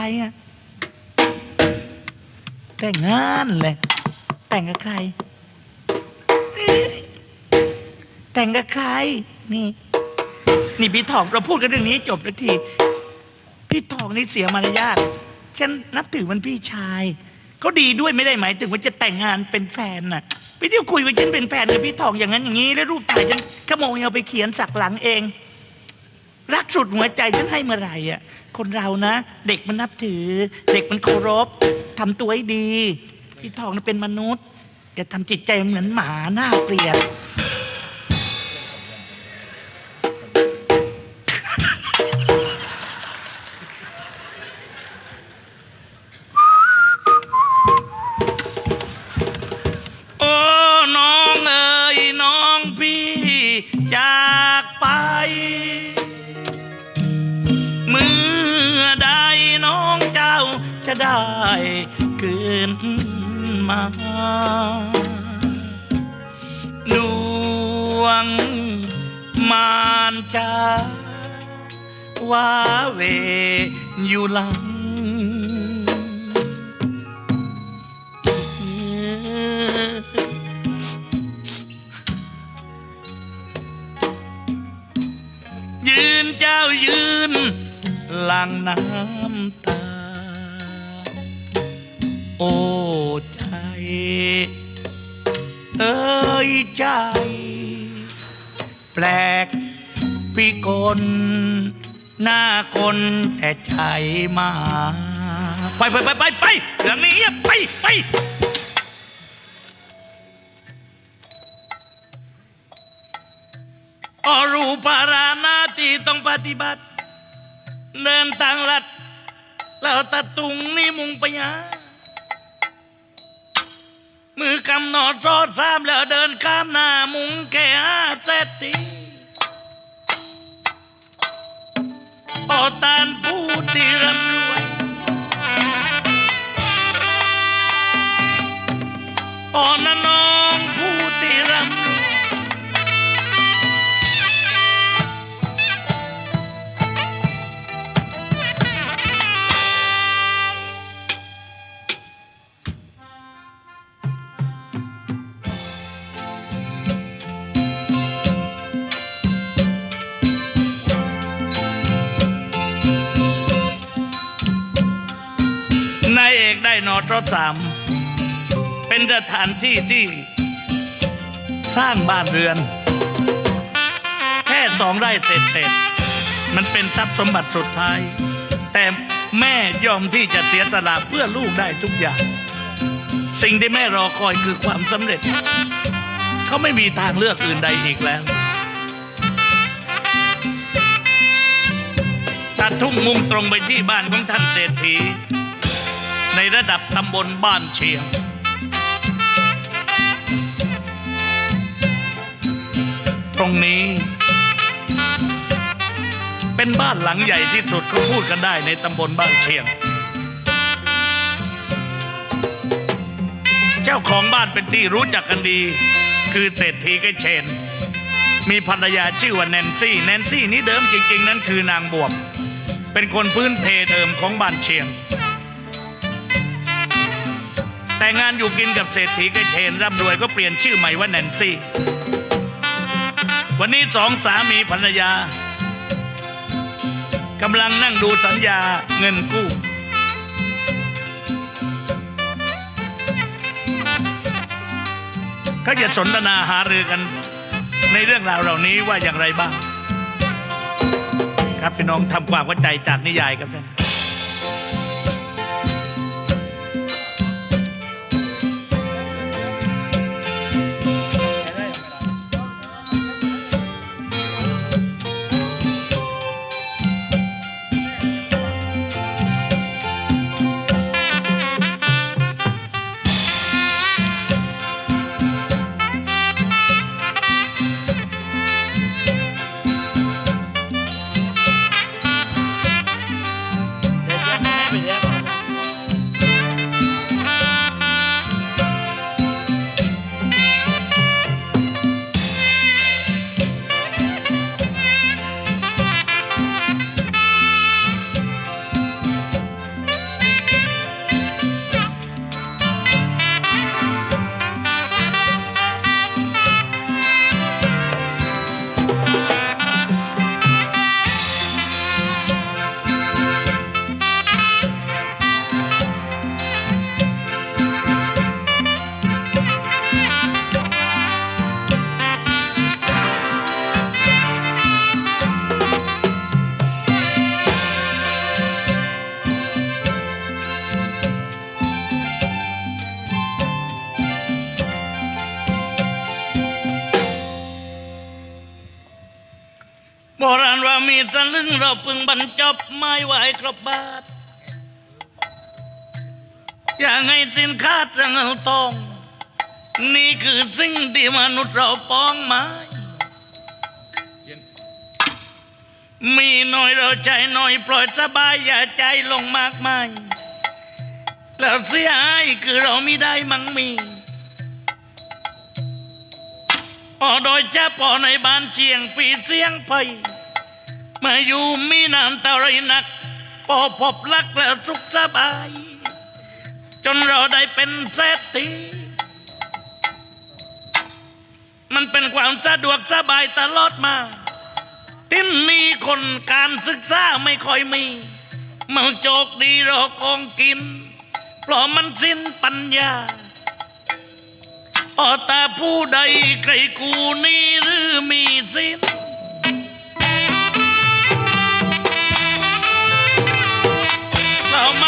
ใครอะแต่งงานเลย แต่งกับใคร แต่งกับใคร นี่ นี่พี่ทองเราพูดกันเรื่องนี้จบแล้วที พี่ทองนี่เสียมารยาทฉันนับถือมันพี่ชายเขาดีด้วยไม่ได้หมายถึงว่าจะแต่งงานเป็นแฟนน่ะไปเที่ยวคุยว่าฉันเป็นแฟนกับพี่ทองอย่างนั้นอย่างนี้ แล้วรูปถ่ายฉันขโมยเอาไปเขียนสักหลังเอง รักสุดหัวใจฉันให้เมื่อไหร่อะคนเรานะ เด็กมันนับถือ เด็กมันเคารพทำตัวให้ดี พี่ทองน่ะเป็นมนุษย์อย่าทำจิตใจเหมือนหมาหน้าเกลียด ได้คืนมาดวงมารจาว่าเวอยู่หลังยืนเจ้ายืนหลังน้ำ โอ้ใจ เอ้ยใจ แปลกพิกลหน้าคนแต่ใจมา ไปไปไปไปไปเรื่องนี้ไปไปอรูปารานาที่ต้องปฏิบัติ เดินทางลัดแล้วตะตุงนี่มุงไปหา มือกำหนดรอดสามแล้วเดินข้ามหน้ามุงแก่อาเศรษฐีโอตานผู้ที่ร่ำรวย โอนะน้ อกได้นอทรสามเป็นสถานที่ที่สร้างบ้านเรือน แค่สองไร่เศษเศษๆมันเป็นทรัพย์สมบัติสุดท้าย แต่แม่ยอมที่จะเสียสละเพื่อลูกได้ทุกอย่าง สิ่งที่แม่รอคอยคือความสำเร็จ เขาไม่มีทางเลือกอื่นใดอีกแล้วตัดทุ่งมุ่งตรงไปที่บ้านของท่านเศรษฐี ในระดับตำบลบ้านเชียง ตรงนี้ เป็นบ้านหลังใหญ่ที่สุดเขาพูดกันได้ในตำบลบ้านเชียง เจ้าของบ้านเป็นที่รู้จักกันดี คือเศรษฐีไกเชน มีภรรยาชื่อว่าแนนซี่ แนนซี่นี้เดิมจริงๆ นั้นคือนางบวบเป็นคนพื้นเพเดิมของบ้านเชียง แต่งงานอยู่กินกับเศรษฐีไกเชนร่ำรวยก็เปลี่ยนชื่อใหม่ว่าแนนซี่ วันนี้สองสามีภรรยากำลังนั่งดูสัญญาเงินกู้เขาจะสนทนาหารือกันในเรื่องราวเหล่านี้ว่าอย่างไรบ้าง ครับพี่น้องทำความเข้าใจจากนิยายครับท่าน ลึงเราพึงบรรจบไม่ไหวครบบาท อย่างไงสินค้าจังเงินทอง นี่คือสิ่งที่มนุษย์เราป้องไม้มีน้อยเราใจน้อยปล่อยสบายอย่าใจลงมากมายแล้วเสียหายคือเราไม่ได้มั่งมีพอโดยเฉพาะในบ้านเชียงปีเสียงไป มื่ออยู่มีนานเท่าไรนัก พอพบรักแล้วสุขสบาย จนเราได้เป็นเศรษฐีมันเป็นความสะดวกสบายตลอดมาที่นี่คนการศึกษาไม่ค่อยมีมันโจกดีรอกองกิน เพราะมันสิ้นปัญญาออแต่ผู้ใดใครกูนี่หรือมีสิ้น เราไ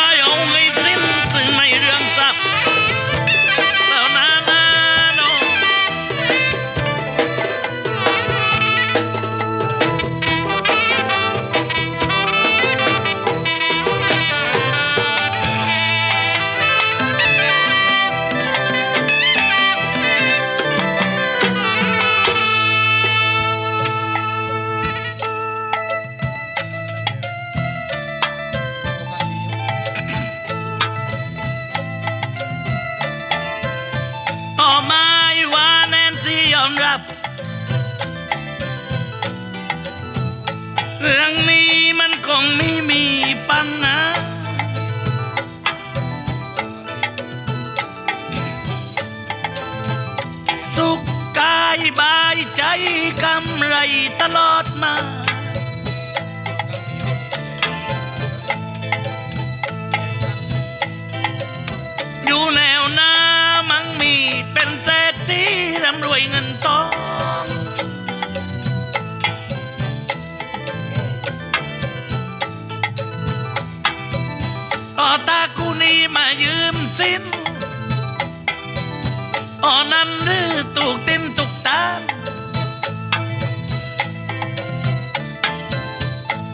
บายใจกำไรตลอดมา อยู่แนวหน้ามังมีเป็นเศรษฐีร่ำรวยเงินทอง ต่อตากูนี้มายืมสินอ๋อนั้นหรือตุกติ ตุกตาน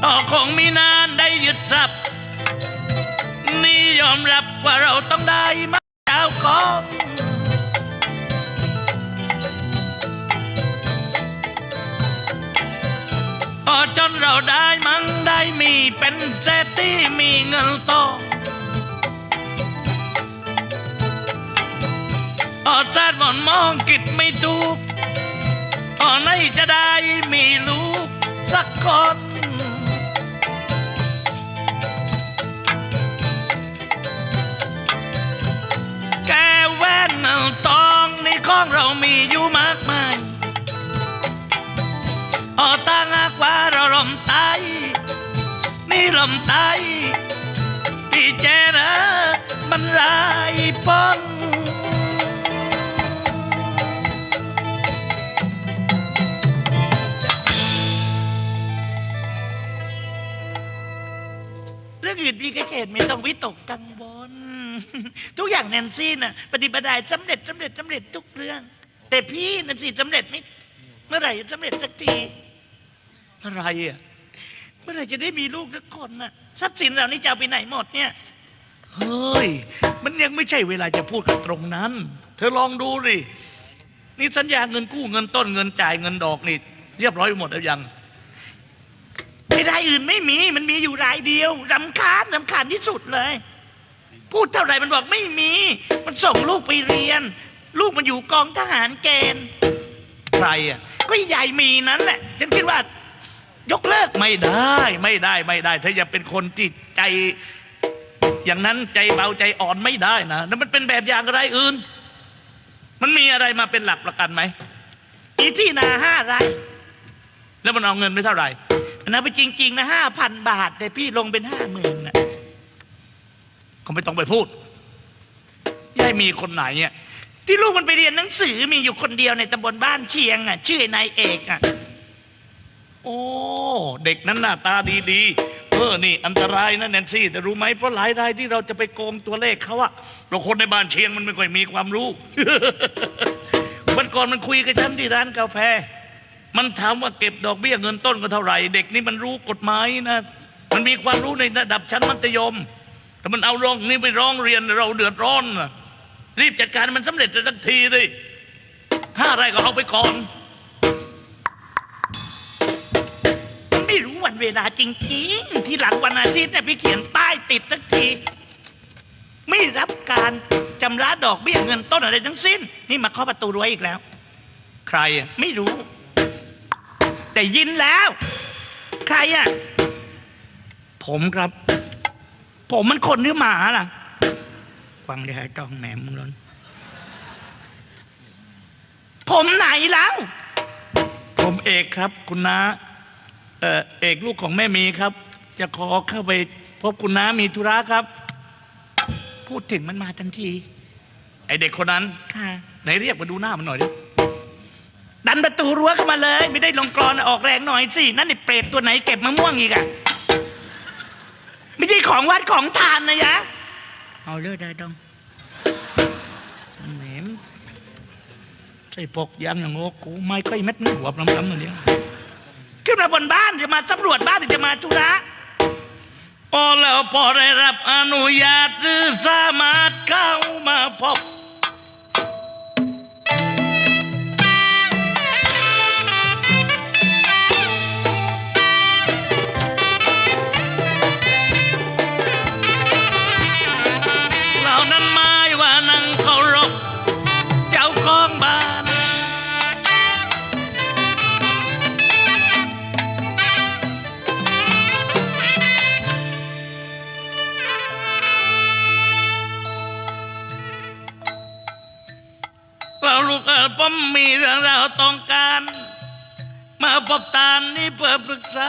อ๋อคงมีนานได้ยึดทรัพย์นี่ยอมรับว่าเราต้องได้มาเจ้าของพอจนเราได้มั่งได้มีเป็นเศรษฐีมีเงินทองพอชาติหมอนมองกิจไม่ถูกพ อไหนจะได้มีลูกสักคนแกแว่นเงินทองในของเรามีอยู่มากมายออตั้งหากว่าเราลมตายนี่ลมตายที่เจนะมันรายปน ไม่ต้องวิตกกังวลทุกอย่างแนนซี่น่ะปฏิบัติได้สำเร็จสำเร็จสำเร็จทุกเรื่อง แต่พี่แนนซี่สำเร็จไม่เมื่อไหร่จะสำเร็จสักทีอะไรอะเมื่อไหร่จะได้มีลูกสักคนน่ะทรัพย์สินเรานี่จะเอาไปไหนหมดเนี่ยเฮ้ย มันยังไม่ใช่เวลาจะพูดกันตรงนั้น เธอลองดูสินี่สัญญาเงินกู้เงินต้นเงินจ่ายเงินดอกนี่ เรียบร้อยหมดแล้วยัง ไม่รายอื่นไม่มีมันมีอยู่รายเดียวรำคาญรำคาญที่สุดเลย พูดเท่าไหร่มันบอกไม่มี มันส่งลูกไปเรียน ลูกมันอยู่กองทหารเกณฑ์ใครอะก็ใหญ่มีนั้นแหละ ฉันคิดว่ายกเลิกไม่ได้ไม่ได้ไม่ได้เธออย่าเป็นคนที่ใจ อย่างนั้นใจเบาใจอ่อนไม่ได้นะแล้วมันเป็นแบบอย่างอะไรอื่น มันมีอะไรมาเป็นหลักประกันไหมอีที่นาห้าไรแล้วมันเอาเงินไปเท่าไหร่ นนั้นไปจริง ๆ นะห้าพันบาท แต่พี่ลงเป็นห้าหมื่นนะเขาไม่ต้องไปพูดยายมีคนไหนเนี่ยที่ลูกมันไปเรียนหนังสือมีอยู่คนเดียวในตำบลบ้านเชียงอะ ชื่อนายเอกอะ โอ้เด็กนั้นหน้าตาดีๆเออนี่อันตรายนะแนนซี่ แต่รู้ไหมเพราะหลายรายที่เราจะไปโกงตัวเลขเขาอะเราคนในบ้านเชียงมันไม่ค่อยมีความรู้วันก่อนมันคุยกับฉันที่ร้านกาแฟ มันถามว่าเก็บดอกเบี้ยเงินต้นก็เท่าไหร่เด็กนี่มันรู้กฎหมายนะมันมีความรู้ในระดับชั้นมัธยม แต่มันเอาร้องนี่ไปร้องเรียนเราเดือดร้อนนะรีบจัดการให้มันสำเร็จทันทีเลยห้าไร่ก็เอาไปก่อนไม่รู้วันเวลาจริง ๆ ที่หลังวันอาทิตย์เนี่ยพี่เขียนป้ายติดสักที ไม่รับการจำระดอกเบี้ยเงินต้นอะไรทั้งสิ้น นี่มาเคาะประตูรั้วอีกแล้ว ใครอะไม่รู้ แต่ยินแล้ว ใครอะผมครับ ผมมันคนหรือหมาล่ะฟังได้ให้ต้องแหมมึงล้นผมไหนแล้ว ผมเอกครับ คุณน้าเอ่อเอกลูกของแม่มีครับ จะขอเข้าไป พบคุณน้ามีธุระครับ พูดถึงมันมาทันที ไอเด็กคนนั้นค่ะไหนเรียกมาดูหน้ามันหน่อยดิ ดันประตูรั้วเข้ามาเลย ไม่ได้ลงกรอนออกแรงหน่อยสินั่นไอ้เปรตตัวไหนเก็บมะม่วงอีกอะไม่ใช่ของวัดของทานนะยะเอาเลือดได้ต้องเหม็นใส่ปกยางอย่างโง่กูไม่ค่อยเม็ดนึงหัวน้ำๆตัวเนี้ยขึ้นมาบนบ้านจะมาสำรวจบ้านหรือจะมาธุระพอแล้วพอได้รับอนุญาตหรือสามารถเข้ามาพบ เพื่อปรึกษา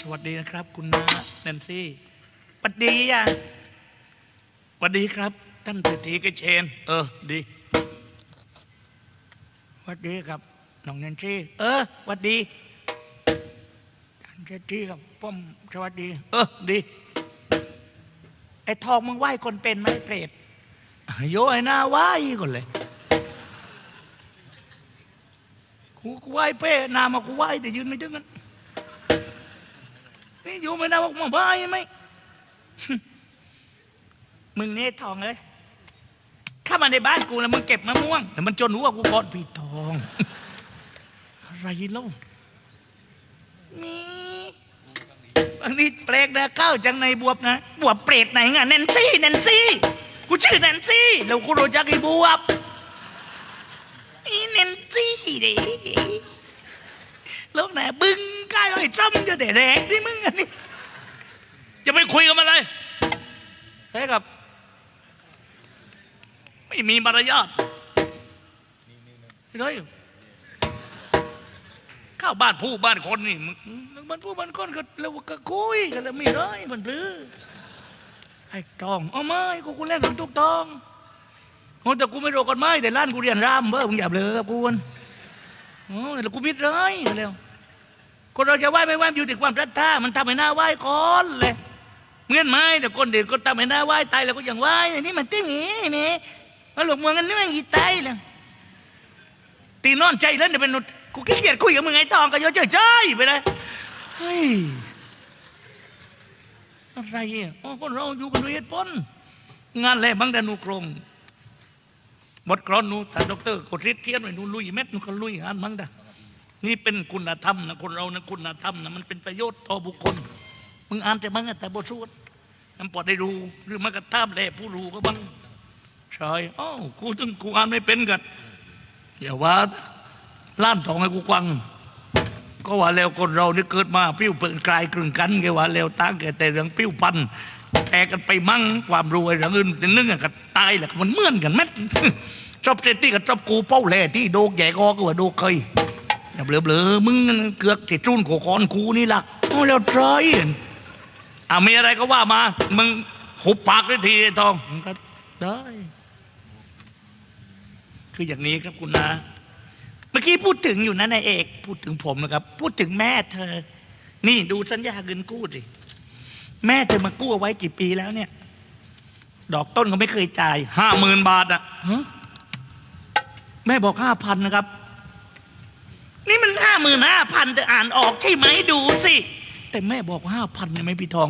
สวัสดีนะครับ คุณนาแนนซี่สวัสดีอะสวัสดีครับ ท่านเศรษฐีกระเชน เออ ดีสวัสดีครับน้องแนนซี่ เออสวัสดีท่านเศรษฐีครับผมสวัสดี เออ ดีไอ้ทองมึงไหว้คนเป็นไหมเปรตโยไอ้หน้าไหว้ก่อนเลย กูกูไหว้เป้นามากูไหว้แต่ยืนไม่ถึงกันนี่อยู่ไม่ได้บอกมาไหว้ไหมมึงเนี่ยทองเลยเข้ามาในบ้านกูแล้วมึงเก็บมะม่วงแต่มันจนหัวกูกอนพี่ทอง อะไรเล่ามีบางทีแปลกนะข้าวจังในบวบนะ บวบเปรตไหนงะแนนซี่แนนซี่ กูชื่อแนนซี่ แล้วกูรู้จักไอ้บวบ อีแนนซี่ดิแล้วไหนบึ้งใกล้ไอ้จ้ำจะแต่แดกที่มึงอันนี้จะไปคุยกับมันเลยใช่กับ ไม่มีมารยาทเฮ้ยข้าวบ้านผู้บ้านคนนี่มึงมันพูดมันก้นก็แล้วก็คุยกันแล้วไม่ร้อยมันหรือไอ้ตองเอาไม่กูกูเล่นกับทุกตอง แต่กูไม่รู้กันไม่แต่ร้านกูเรียนรามเบ้อมึงอย่าเบลอกูนโอ้แล้วกูมิดร้อยกันแล้วคนเราจะไหว้ไม่ไหว้มันอยู่ที่ความรัทธามันทำให้หน้าไหว้ก่อนเลยเหมือนไม้แต่คนเด็กก็ทำให้หน้าไหว้ตายแล้วก็ยังไหว้อันนี้มันติ้งหีนี่มันหลบเมืองกันนี่มันอีตายเลยตีนอนใจแล้วเนี่ยเป็นนุกูขี้เกียจคุยกับมึงไอ้ทองก็เยอะเจ้ยไปเลยเฮ้ยอะไรอะอ๋อคนเราอยู่กันด้วยเหตุผลงานแรกบังแต่นูโครง บทกรอนนูถ้าดอกเตอร์กดริดเทียนไว้นูลุยเม็ดนูก็ลุยงานบังดะนี่เป็นคุณธรรมนะคนเรานะคุณธรรมนะมันเป็นประโยชน์ต่อบุคคล มึงอ่านแต่บังอะแต่บทสวดมันปอดได้รู้หรือมันก็ตามแหล่ผู้รู้ก็บังใช่อ้าวกูถึงกูอ่านไม่เป็นกันอย่าว่าล้านทองให้กูกวัง ก็ว่าแล้วคนเรานี่เกิดมา ปิ้วเปิดกลายกลึงกันแกว่าแล้วตั้งแกแต่เรื่องปิ้วพัน แต่กันไปมั่งความรวยเรื่องอื่นแต่นึงอะก็ตายแหละมันเมื่อนกันแม็ดชอบเจตี้กับชอบกูเป้าแหล่ที่โดกแย่กอก็ว่าโดกเคยอย่าเบลอเบลอมึงเกือกที่จุนโขคอนกูนี่ล่ะโอ้แล้วใจอะมีอะไรก็ว่ามามึงหุบปากได้ทีไอ้ทองมึงก็ได้ คืออย่างนี้ครับคุณนาเมื่อกี้พูดถึงอยู่นะนายเอก พูดถึงผมนะครับ พูดถึงแม่เธอ นี่ดูสัญญาเงินกู้สิ แม่เธอมากู้เอาไว้กี่ปีแล้วเนี่ย ดอกต้นก็ไม่เคยจ่ายห้าหมื่นบาทอะฮะแม่บอกห้าพันนะครับ นี่มันห้าหมื่นห้าพันแต่อ่านออกใช่ไหมดูสิ แต่แม่บอกห้าพันเนี่ยไหมพี่ทอง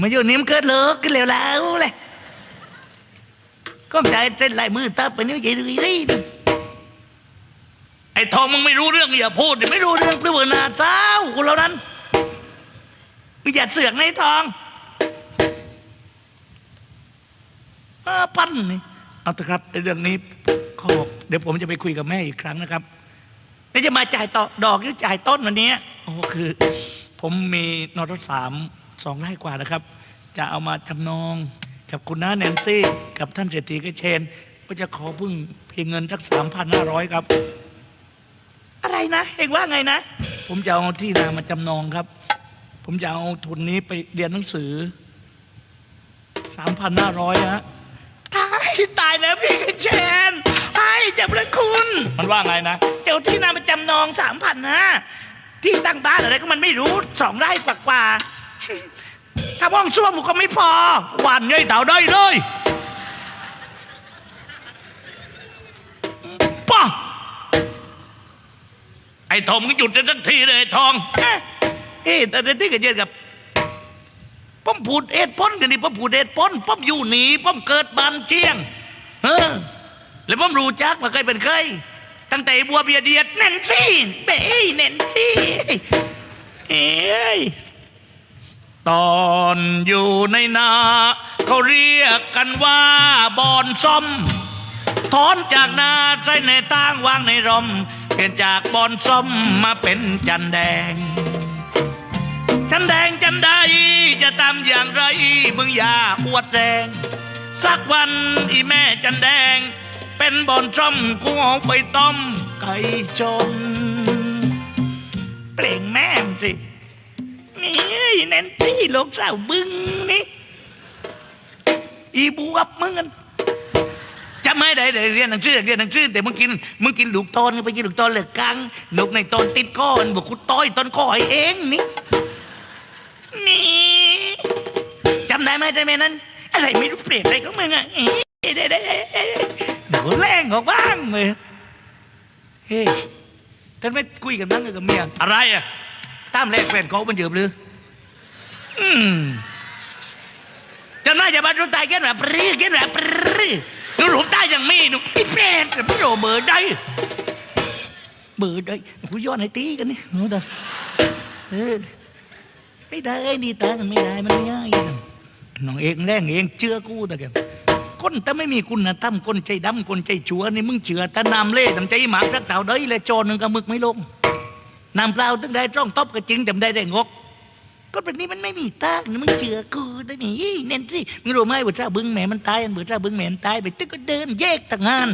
มาอยู่นี้มันเกิดเลิกกันเร็วแล้วเลยก็ใจเส้นลายมือตับไปนิ้วใหญ่ดูดีดิไอ้ทองมึงไม่รู้เรื่องอย่าพูดดิไม่รู้เรื่องเปลือกนาเจ้าคุณเรานั้น มึงอย่าเสือกในทองห้าพันนี่เอาเถอะครับในเรื่องนี้ขอเดี๋ยวผมจะไปคุยกับแม่อีกครั้งนะครับแล้วจะมาจ่ายต่อดอกหรือจ่ายต้นวันนี้โอ้คือ ผมมีนอทสามสองไร่กว่านะครับ จะเอามาจำนองกับคุณน้าแนนซี่ กับท่านเศรษฐีกระเชน ก็จะขอพึ่งเพียงเงินสักสามพันห้าร้อยครับ อะไรนะเองว่าไงนะ ผมจะเอาที่นามาจำนองครับ ผมจะเอาทุนนี้ไปเรียนหนังสือสามพันห้าร้อยฮะตายตายแล้วพี่กระเชนให้จับเลยคุณ มันว่าไงนะ เจ้าที่นามาจำนองสามพันนะที่ตั้งบ้านอะไรก็มันไม่รู้สองไร่กว่ากว่าๆถ้าห้องส้วมก็ไม่พอหวานย่อยเต่าได้เลยป้าไอ้ทองมึงหยุดได้สักทีเลยไอ้ทอง เอ๊ะเอ๊ะแต่ที่กันเย็นกับป้อมพูดเอ็ดพ้นกันนี่ป้อมพูดเอ็ดพ้นป้อมอยู่หนีป้อมเกิดบานเชียงเออแล้วป้อมรู้จักว่าเคยเป็นเคยตั้งแต่บัวเบียเดียดแน่นซี่เบ้ยแน่นซี่เอ้ยตอนอยู่ในนาเขาเรียกกันว่าบอนซ่อมถอนจากนาใส่ในตั้งวางในร่มเปลี่ยนจากบอนซ่อมมาเป็นจันแดง จันแดงจันใดจะตามอย่างไรมึงอย่าอวดแรง สักวันอีแม่จันแดง เป็นบอนซ่อมกูเอาไปต้มไก่ชนเปล่งแม่มสินี่แน่นซี่ลูกสาวบึงนี่อีบวบมึงกันจะไม่ได้ได้เรียนหนังสือเรียนหนังสือแต่มึงกินมึงกินลูกตอนไปกินลูกตอนเหลือกังลูกในตอนติดก้อนบอกกูต้อยตอนก้อยเองนี่ นี่จำได้ไหมจำไมนั้นอะไรไม่รู้เปลี่ยนอะไรของมึงอะเอ๊ะเด้เด้เดี๋ยวแรงออกบ้างเลยเฮ้ยท่านไม่คุยกันบ้างกับเมียอะไรอะตามแรกแฟนเขามันเจือบหรืออืมจำได้จะมาดูตายแค่ไหนปรื้แค่ไหนปรื้หนูหลบต้ยังมีหนูไอ้แฟนไม่โดเบอร์ได้เบอร์ได้กูย้อนให้ตีกันนี่โอ้ตาเออ ไม่ได้ดีตากันไม่ได้มันไม่ได้น้องเองแรงเองเชื่อกูแต่แกคนแต่ไม่มีคุณธรรมคนใจดำคนใจชั่วนี่มึงเชื่อแต่นำเล่ทำใจหมากรักเต่าเด้ยเลยโจรนึงกับมึกไม่ลงนำเปล่าตึงได้จ้องตบก็จริงจำได้ได้งกก็แบบนี้มันไม่มีตากนะมึงเจือกูแต่นี่ยี่เน้นสิมึงรู้ไหมว่าเจ้าบึงแม่มันตายอันเบื่อเจ้าบึงแม่มันตายไปตึกก็เดินแยกต่างงาน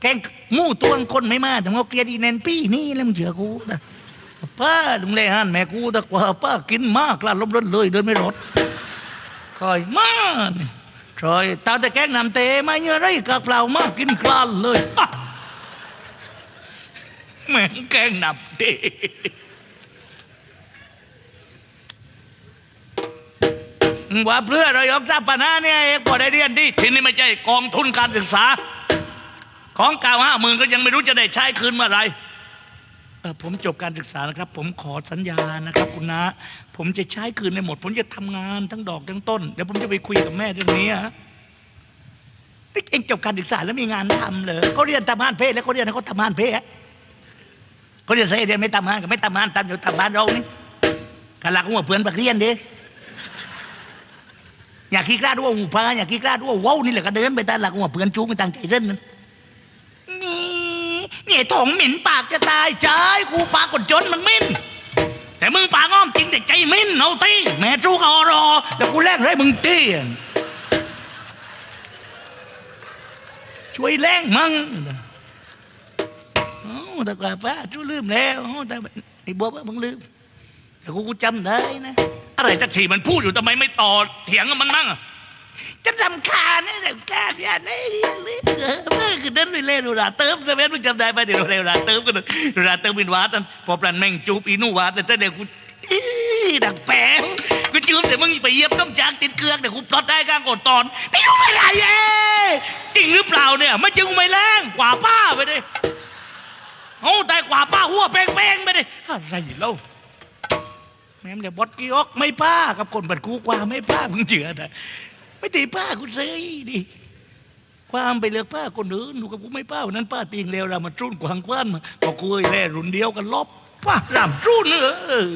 แกงมู่ตัวคนไม่มาแต่งกเกลียดอีเน้นปี้นี่แล้วมึงเจือกูแต่ ป้าลุงเล่หันแม่กูต่กว่าป้ากินมากลาดลบรถเลยเดินไม่รถคอยมานี่คอยตาแต่แกงนำเตะมาเยอะไรกากเปล่ามากกินกลานเลยแม่งแกงนับดิว่าเพื่อเรายอมทราบปัญหาเนี่ยเองพอได้เรียนดิทีนี้ไม่ใช่กองทุนการศึกษา ของเก่าห้าหมื่นก็ยังไม่รู้จะได้ใช้คืนเมื่อไร ผมจบการศึกษานะครับ ผมขอสัญญานะครับคุณนะผมจะใช้คืนในหมด ผมจะทำงานทั้งดอกทั้งต้นเดี๋ยวผมจะไปคุยกับแม่เรื่องนี้ฮะติ๊กเองจบการศึกษาแล้วมีงานทำเหรอเขาเรียนทำงานเพศแล้วเขาเรียนให้เขาทำงานเพศเขาเรียนเรียนไม่ทำงานก็ไม่ทำงานทำอยู่ทำบ้านเรานี่กะลักหัวเพื่อนบักเรียนดิอยากขี้กล้าด้วยหูพาอยากขี้กล้าด้วยว้าวนี่แหละก็เดินไปตามหลักหัวเพื่อนจูงไปตั้งใจเล่นนั่น นี่ถงเหม็นปากจะตายใจกูปากกดจนมันมิ้นแต่มึงปากอ้อมจริงแต่ใจมิ้นเอาตีแม่จูกอรอแล้วกูแลกให้มึงตีช่วยแรงมึงโอ้แต่กาป้าจูลืมแล้วโอ้แต่ไอ้บัวว่ามึงลืมแต่กูกูจำได้นะ อะไรจักทีมันพูดอยู่ทำไมไม่ต่อเถียงกับมันมั่งอะ จะรำคาญนะรำคาญอย่าได้เรียนเลยเออเมื่อคือเดินไปเล่นดูราเติมจะเป็นมึงจำได้ไหมเดี๋ยวเร็วราเติมกันดูราเติมเป็นวัดนั่นพอปลันแม่งจูบอีนู่วัดแต่เดี๋ยวกูอื้อดังแปงกูจูบแต่มึงไปเยียบต้มจากติดเครื่องเดี๋ยวกูปลดได้ข้างกดตอนไม่รู้อะไรเองจริงหรือเปล่าเนี่ยไม่จริงไม่แรงกว่าป้าไปดิเอาแต่กว่าป้าหัวแป้งๆไปดิอะไรเล่าแม่มจะบดกีออกไม่ป้ากับคนบัดกูกว่าไม่ป้ามึงเจือนะ ไม่ตีป้ากูเซยดิความไปเลือกป้าคนอื่นดูกับกูไม่ป้าวันนั้นป้าตีงเลวเรามาจุ้นกวางกว้านมาพอกูไอ้แร่รุ่นเดียวกันลบป้ารำจุ้นเออ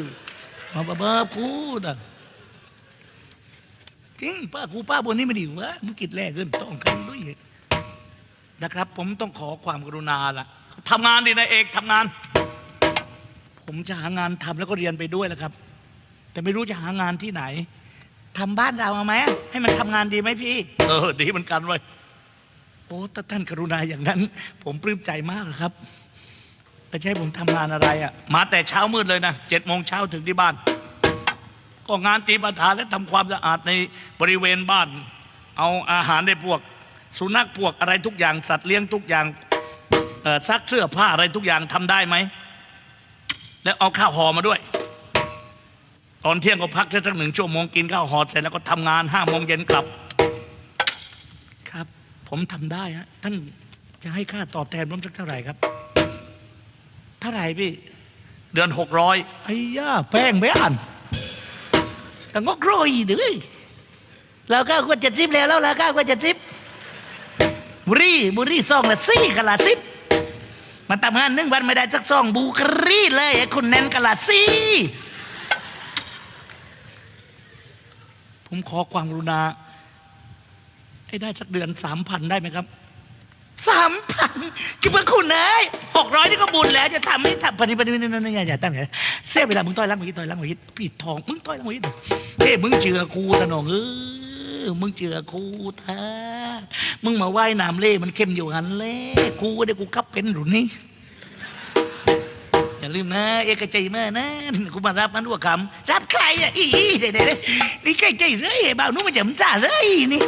มาบ้าบ้ากูต่จริงป้ากูป้าบนนี้ไม่ดีวะมึงกิดแร่เกินต้องกันด้วยนะครับ ผมต้องขอความกรุณาละทำงานดีนะเอกทำงาน ผมจะหางานทำแล้วก็เรียนไปด้วยแหละครับ แต่ไม่รู้จะหางานที่ไหน ทำบ้านเราเอาไหมให้มันทำงานดีไหมพี่ เออ ดีเหมือนกันเว้ยโอ้ถ้าท่านกรุณาอย่างนั้น ผมปลื้มใจมากเลยครับแต่จะให้ผมทำงานอะไรอะ มาแต่เช้ามืดเลยนะเจ็ดโมงเช้าถึงที่บ้าน ก็งานตีประธานและทำความสะอาดในบริเวณบ้าน เอาอาหารในพวก สุนัขพวกอะไรทุกอย่างสัตว์เลี้ยงทุกอย่างเอ่อซักเสื้อผ้าอะไรทุกอย่างทำได้ไหม แล้วเอาข้าวห่อมาด้วย ตอนเที่ยงก็พักสักหนึ่งชั่วโมงกินข้าวห่อเสร็จแล้วก็ทำงานห้าโมงเย็นกลับ ครับ ผมทำได้ฮะท่านจะให้ค่าตอบแทนผมสักเท่าไหร่ครับ เท่าไหร่พี่ เดือนหกร้อยไอ้ย่าแป้งไปอ่านแต่งกโรยดื้อแล้วก็ควรจะซิบแล้วแล้วแล้วก็ควรจะซิบบุรีบุรีซองละสี่กะละสิบมันทำงานหนึ่งวันไม่ได้สักซองบูกรีเลยไอ้คุณแนนกะละสี่ ผมขอความกรุณา ให้ได้สักเดือนสามพันได้ไหมครับสามพันคือเพื่อคุณเอ้ยหกร้อยนี่ก็บุญแล้ว จะทำไม่ทำปฏิบัตินี่นี่อย่อย่าตั้งใจเสียเวลามึงต่อยล้างมือต่อยล้างมือพี่ทองมึงต่อยล้างมือเฮ้มึงเจือกูตะหนองเออมึงเจือกูท่ามึงมาว่ายน้ำเล่มันเข้มอยู่หันเล่กูเดี๋ยวกูกับเป็นหรุนนี่ ลืมนะ เอกใจมากนะกูมารับมันด้วยคำรับใครอะอีเดี๋ยวๆนี่ใกล้ใจเรื่อยบ่าวนู้นมันจะมันจ่าเลยนี่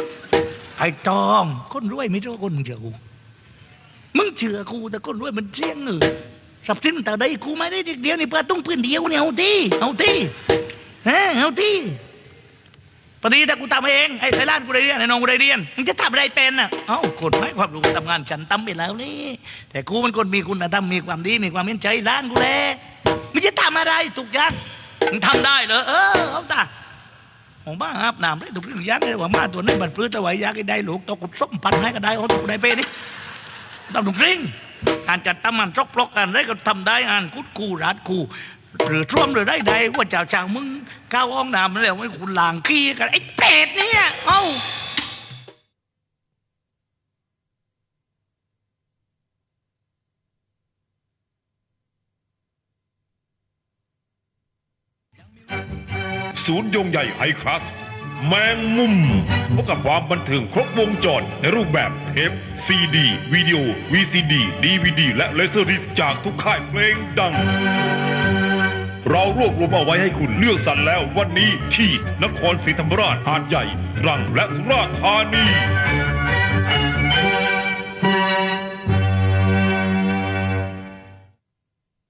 ไอ้ตองคนรวยไม่รู้คนเชื่อกูมึงเชื่อกูแต่คนรวยมันเสี่ยงเออทรัพย์สินมันแต่ได้กูไม่ได้เดียวนี่เพื่อตุ้งปืนเดียวเนี่ยเอาที่เอาที่ฮะเอาที่ พอดีแต่กูทำเองไอ้ไอ้ร้านกูได้เรียนไอ้น้องกูได้เรียนมึงจะทำอะไรเป็นอะเอ้ากฎหมายความรู้ทำงานฉันทำไปแล้วนี่แต่กูมันคนมีคุณธรรมมีความดีมีความเห็นใจร้านกูแหละมึงจะทำอะไรทุกอย่างมึงทำได้เหรอเออเอาตาผมบ้าอาบน้ำได้ทุกเรื่องยักเลยว่ามาตัวนี้บันพื้นตะไว้ยักให้ได้ลูกตกุดส้มพันให้ก็ได้เอาตกได้เป้นี่ต้องถูกสิ่งการจัดตำมันจกปลอกกันอะไรก็ทำได้อ่านคุดคูรัดคู หรือช่วมหรือได้ใดว่าเจ้าช่างมึงก้าวอ้องน้ำแล้วไม่คุณลางขี้กันไอ้เป็ดเนี่ยเอ้าศูนย์ยงใหญ่ไฮคลาสแมงมุมพบกับความบันเทิงครบวงจรในรูปแบบเทปซีดีวิดีโอ VCD DVD และเลเซอร์ดิสจากทุกค่ายเพลงดัง เรารวบรวมเอาไว้ให้คุณเลือกสรรแล้ววันนี้ที่นครศรีธรรมราชหาดใหญ่ตรังและสุราษฎร์ธานี